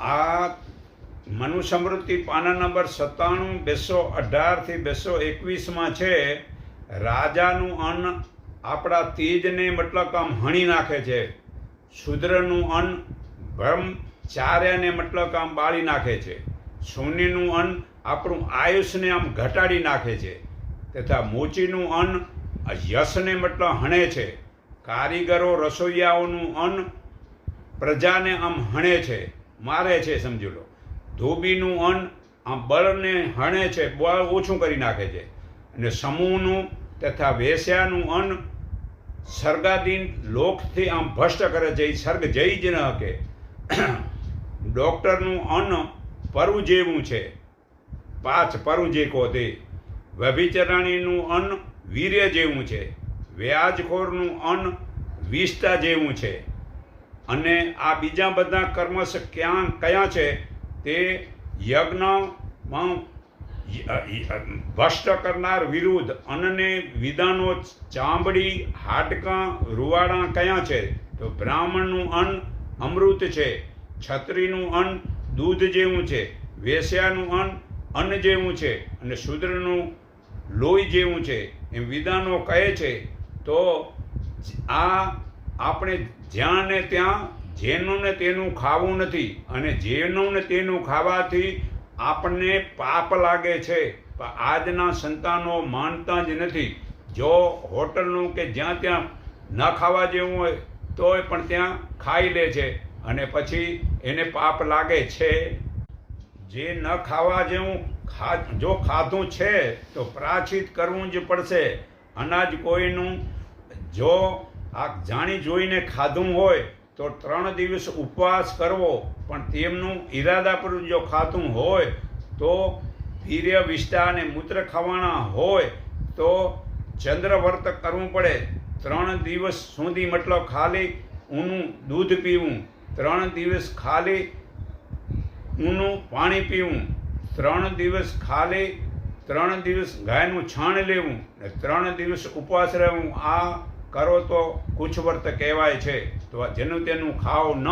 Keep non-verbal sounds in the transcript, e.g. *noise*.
આ મનુ સમૃદ્ધિ પાના નંબર સત્તાણું, બેસો અઢારથી બેસો એકવીસમાં છે, રાજાનું અન્ન આપણા તીજને મતલબ આમ હણી નાખે છે. શુદ્રનું અન્ન બ્રહ્મચાર્યને મતલબ આમ બાળી નાખે છે. શૂન્યનું અન્ન આપણું આયુષને આમ ઘટાડી નાખે છે. તથા મોચીનું અન્ન યશને મતલબ હણે છે. કારીગરો રસોઈયાઓનું અન્ન પ્રજાને આમ હણે છે. મારે છે, સમજી લો. ધોબીનું અન્ન આમ બળને હણે છે, બળ ઓછું કરી નાખે છે. અને સમૂહનું તથા વેશ્યાનું અન્ન સર્ગાદીન લોકથી આમ ભ્રષ્ટ કરે છે એ સર્ગ જઈ જ ન શકે *clears throat* ડૉક્ટરનું અન્ન પરુ જેવું છે. પાંચ પરુ જે તે વ્યભિચરાણીનું અન્ન વીર્ય જેવું છે. વ્યાજખોરનું અન્ન વિષ્ટા જેવું છે. અને આ બીજા બધા કર્મશ ક્યાં, કયા છે? તે યજ્ઞમાં ભ્રષ્ટ કરનાર વિરુદ્ધ અન્નને વિધાનો ચામડી, હાડકાં, રૂવાડા કયા છે? તો બ્રાહ્મણનું અન્ન અમૃત છે, છત્રીનું અન્ન દૂધ જેવું છે, વેશ્યાનું અન્ન અન્ન જેવું છે, અને શૂદ્રનું લોહી જેવું છે. એમ વિધાનો કહે છે. તો આ આપણે જ્યાં ને ત્યાં જેનું ને તેનું ખાવું નથી અને જેનું ને તેનું ખાવાથી આપણને પાપ લાગે છે. પણ આજના સંતાનો માનતા જ નથી. જો હોટલનું કે જ્યાં ત્યાં ન ખાવા જેવું હોય, તોય પણ ત્યાં ખાઈ લે છે અને પછી એને પાપ લાગે છે. જે ન ખાવા જેવું ખા, જો ખાધું છે, તો પ્રાચિત કરવું જ પડશે. અનાજ કોઈનું જો આ જાણી જોઈને ખાધું હોય તો ત્રણ દિવસ ઉપવાસ કરવો, પણ તેમનું ઈરાદાપૂર્વક જો ખાધું હોય તો વીર્ય વિષ્ટા અને મૂત્ર ખાવાના હોય તો ચંદ્રવર્ત કરવું પડે. ત્રણ દિવસ સુધી મતલબ ખાલી ઊનું દૂધ પીવું. ત્રણ દિવસ ખાલી ઊનું પાણી પીવું. ત્રણ દિવસ ખાલી ત્રણ દિવસ ગાયનું છાણ લેવું. ને ત્રણ દિવસ ઉપવાસ રહેવું. આ કરો તો કુછ વર્ત કહેવાય છે. તો જેનું તેનું ખાઓ ન